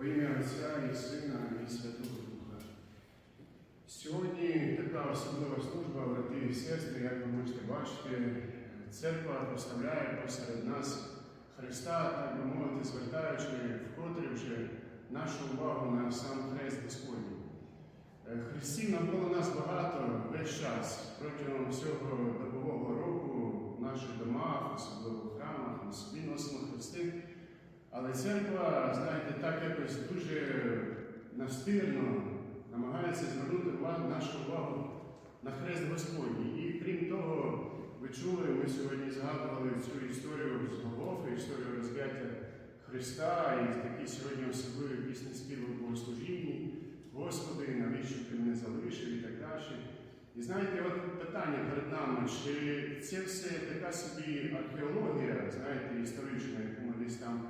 Во ім'я Отця і Сина, і Святого Духа. Сьогодні така особлива служба, брати і сестри, як ви можете бачити, церква поставляє посеред нас Христа, так би мовити, звертаючи вкотре вже нашу увагу на сам хрест Господній. Е, Христів навколо нас багато весь час протягом всього добового року в наших домах, особливо в храмах, носимо хрести. Але церква, знаєте, так якось дуже настирно намагається звернути увагу, нашу увагу на хрест Господній. І крім того, ви чули, ми сьогодні згадували цю історію з Голгофи, історію розп'яття Христа, і такі сьогодні особливі пісні співи в богослужінні. Господи, навіщо ти мене залишив і так далі. І знаєте, от питання перед нами, чи це все така собі археологія, знаєте, історична, яку ми десь там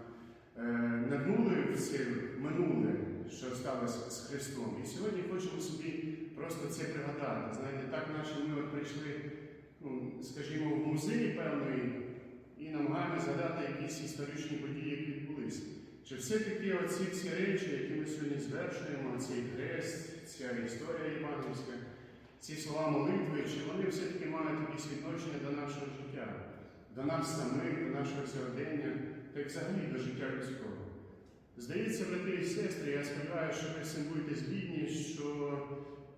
нагнули в минуле, що сталося з Христом. І сьогодні хочемо собі просто це пригадати. Знаєте, так наші ми прийшли, ну, скажімо, в музей певний і намагаємося згадати якісь історичні події, які відбулися. Чи все-таки оці всі речі, які ми сьогодні звершуємо, цей хрест, ця історія євангельська, ці слова молитви, чи вони все-таки мають якісь відношення до нашого життя, до нас самих, до нашого сьогодення, та й взагалі до життя людського? Здається, брати і сестри, я сподіваюся, що ви цим будете згідні, що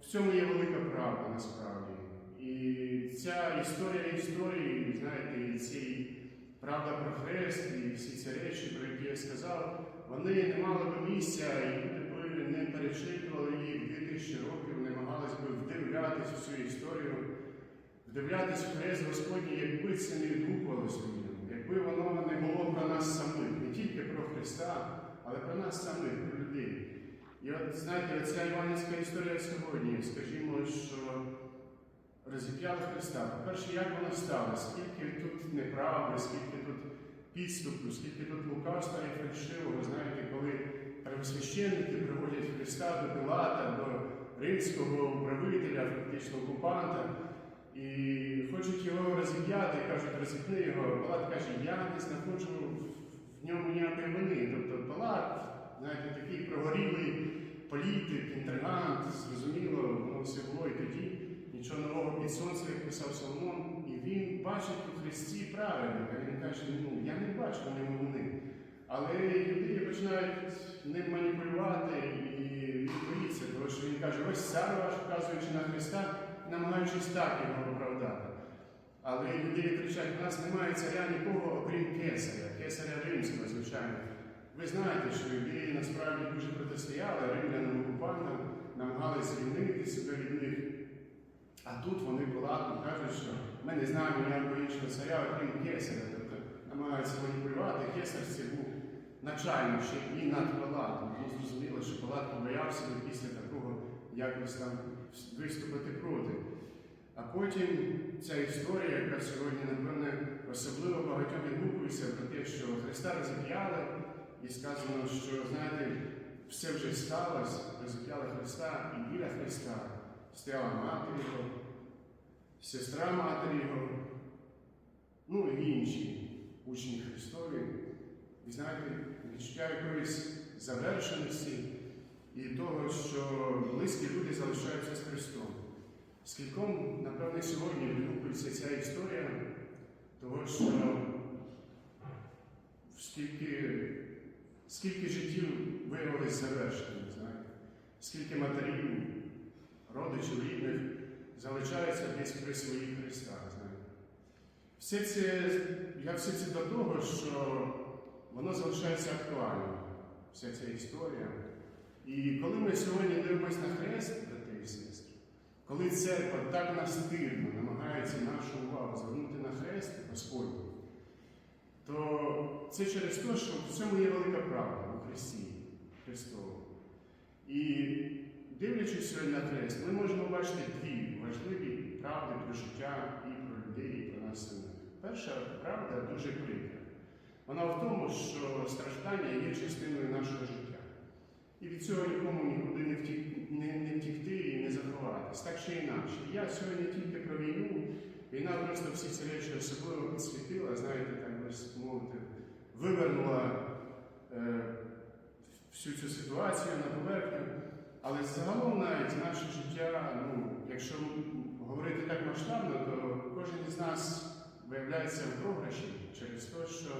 в цьому є велика правда насправді. І ця історія історії, знаєте, і ці правда про хрест, і всі ці речі, про які я сказав, вони не мали би місця, і люди би не перечитували їх 2000 років, не намагались би вдивлятись у цю історію, вдивлятись в хрест Господній, якби це не відгукувалося якби воно не було про нас самих, не тільки про Христа, але про нас самих, про людей. І от знаєте, оця іванівська історія сьогодні, скажімо, що розіп'яли Христа. По-перше, як воно стало, скільки тут неправди, скільки тут підступу, скільки тут лукавства і фальшивого, знаєте, коли первосвященники приводять Христа до Пилата, до римського управителя, фактично окупанта, і хочуть розіп'яти, кажуть, його. Пилат каже, я не знаходжу в ньому ніякої вини. Тобто Пилат, знаєте, такий прогорілий політик, інтригант, зрозуміло, воно все було і тоді. Нічого нового під сонцем, як писав Соломон, і він бачить у Христі праведника. Він каже, ну я не бачу в ньому вини. Але люди починають ним маніпулювати і він тому що він каже, ось цар ваш, вказуючи на Христа, намагаючись так його. Але люди кричать, у нас немає царя нікого, окрім кесаря, кесаря римського, звичайно. Ви знаєте, що юдеї насправді дуже протистояли римлянам окупантам, намагалися звільнити себе від них. А тут вони Пилату кажуть, що ми не знаємо ніякого іншого царя, окрім Кесаря. Тобто намагаються маніпулювати. Кесар це був начальник і над Пилатом. Ну, зрозуміло, що Пилат побоявся після такого якось там виступити проти. А потім ця історія, яка сьогодні, напевне, особливо багатьом відгукується про те, що Христа розіп'яли, і сказано, що, знаєте, все вже сталося, розіп'яли Христа і біля Христа стояла мати його, сестра матері його, ну і інші учні Христові. І знаєте, відчуття якоїсь завершеності і того, що близькі люди залишаються з Христом. Скільком, напевне, сьогодні відгукується ця історія, того, що скільки, скільки життів виявилось завершеними, знаєте, скільки матерів родичів, рідних залишаються десь при своїх хрестах. Знаєте. Все це, я все це до того, що воно залишається актуальним, вся ця історія. І коли ми сьогодні дивимося на хрест, брати і коли церква так настирно намагається нашу увагу звернути на хрест Господній, то це через те, що в цьому є велика правда у Христі Христовому. І Дивлячись сьогодні на хрест, ми можемо бачити дві важливі правди про життя і про людей, і про нас самих. Перша правда дуже прикра. Вона в тому, що страждання є частиною нашого життя. І від цього нікому нікуди не, втік, не, не втікти і не заховатись. Так чи інакше. Я сьогодні тільки про війну. Війна просто всі ці речі особливо підсвітила, знаєте, так би мовити, вивернула е, всю цю ситуацію на поверхню. Але загалом навіть наше життя, ну, якщо говорити так масштабно, то кожен із нас виявляється в програші через те, що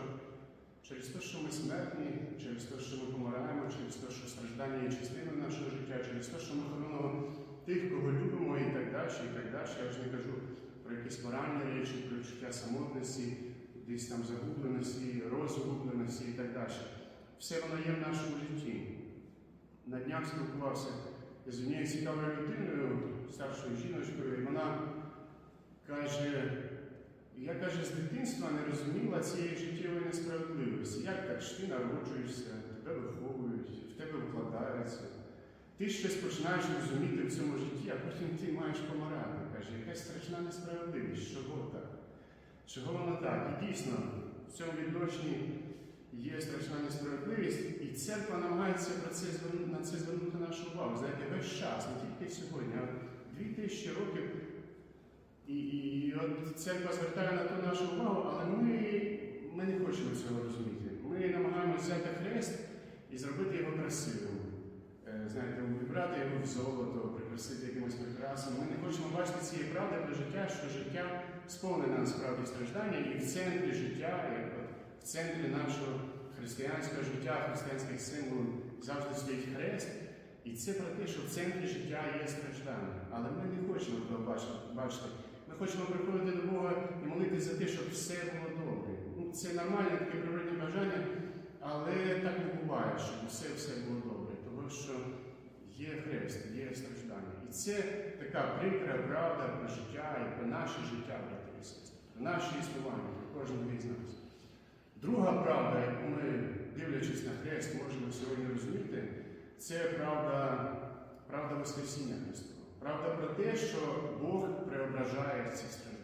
через те, що ми смертні, через те, що ми помираємо, через те, що страждання є частиною нашого життя, через те, що ми хоронимо тих, кого любимо, і так далі, і так далі. Я вже не кажу про якісь моральні речі, про відчуття самотності, десь там загубленості, розгубленості і так далі. Все воно є в нашому житті. На днях спілкувався з однією цікавою людиною, старшою жіночкою, і вона каже, я каже, з дитинства не розуміла цієї життєвої несправедливості. Як так ж ти народжуєшся, тебе виховують, в тебе вкладаються. Ти щось починаєш розуміти в цьому житті, а потім ти маєш помирати. Каже, якась страшна несправедливість, чого так? Чого воно так? І дійсно, в цьому відношенні є страшна несправедливість, і церква намагається про це на це звернути нашу увагу. Знаєте, весь час, не тільки сьогодні, а дві тисячі років. І, і от церква звертає на то нашу увагу, але ми, ми не хочемо цього розуміти. Ми намагаємося взяти хрест і зробити його красивим. Е, Знаєте, вибрати його в золото, прикрасити якимось прикрасом. Ми не хочемо бачити цієї правди про життя, що життя сповнене насправді страждання, і в центрі життя, в центрі нашого християнського життя, християнських символів завжди стоїть хрест. І це про те, що в центрі життя є страждання. Але ми не хочемо того бачити. Ми хочемо приходити до Бога і молитися за те, щоб все було добре. Це нормальне таке природне бажання, але так не буває, щоб все все було добре. Тому що є хрест, є страждання. І це така прикра правда про життя і про наше життя, брати і сестри, про наше існування, про кожного із нас. Друга правда, яку ми, дивлячись на хрест, можемо сьогодні розуміти, це правда, правда Воскресіння Христова. Правда про те, що Бог преображає ці страждання.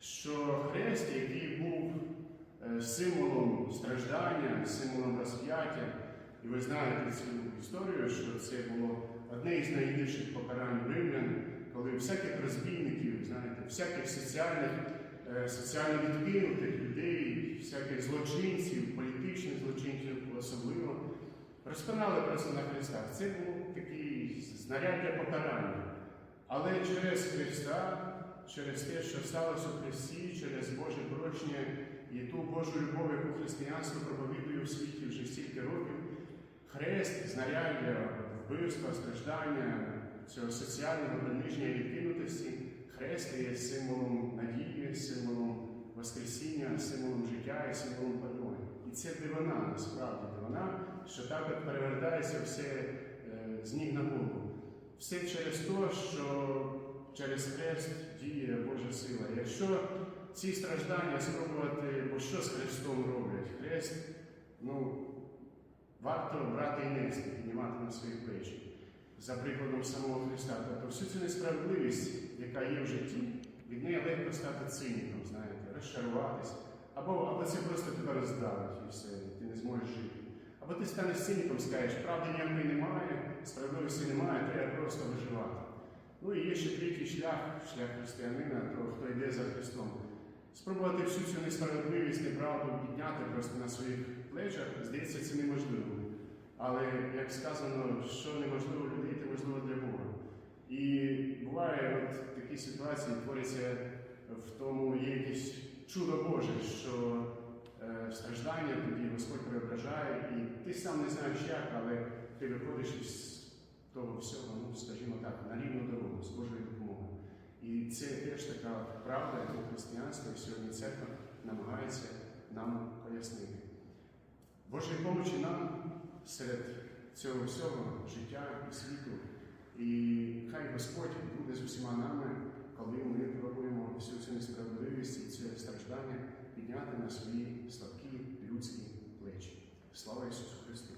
Що хрест, який символом страждання, символом розп'яття, і ви знаєте цю історію, що це було одне із найгірших покарань римлян, коли всяких розбійників, знаєте, всяких соціальних, е, соціально відкинутих людей, всяких злочинців, політичних злочинців особливо, розпинали просто на хрестах. Це був такий знаряддя покарання. Але через Христа, через те, що сталося у Христі, через Боже прощення і ту Божу любов, яку християнство проповідує у світі вже стільки років, хрест, знаряддя вбивства, страждання, цього соціального приниження і відкинутості, хрест є символом надії, символом Воскресіння, символом життя і символом перемоги. І це дивина, насправді дивина, що так перевертається все е, з ніг на голову. Все через те, що через хрест діє Божа сила. Якщо ці страждання спробувати, бо що з Христом роблять? Хрест, ну, варто брати і нести, піднімати на свої плечі. За прикладом самого Христа. Тобто всю цю несправедливість, яка є в житті, від неї легко стати циніком, знаєте, розчаруватися. Або, або це просто тебе роздавить і все, ти не зможеш жити. Або ти станеш циніком, скажеш, правди ніякої немає, справедливості немає, треба просто виживати. Ну і є ще третій шлях, шлях християнина, то хто йде за Христом. Спробувати всю цю несправедливість, неправду підняти просто на своїх плечах, здається, це неможливо. Але, як сказано, що неможливо людей, це можливо для Бога. І буває от такі ситуації творяться в тому є якесь чудо Боже, що е, страждання тоді Господь преображає, і ти сам не знаєш як, але ти виходиш із того всього, ну скажімо так, на рівну дорогу з Божою. І це теж така правда, яку християнство і сьогодні церква намагається нам пояснити. Божої помочі нам серед цього всього життя і світу. І хай Господь буде з усіма нами, коли ми пробуємо всю цю несправедливість і це страждання підняти на свої слабкі людські плечі. Слава Ісусу Христу!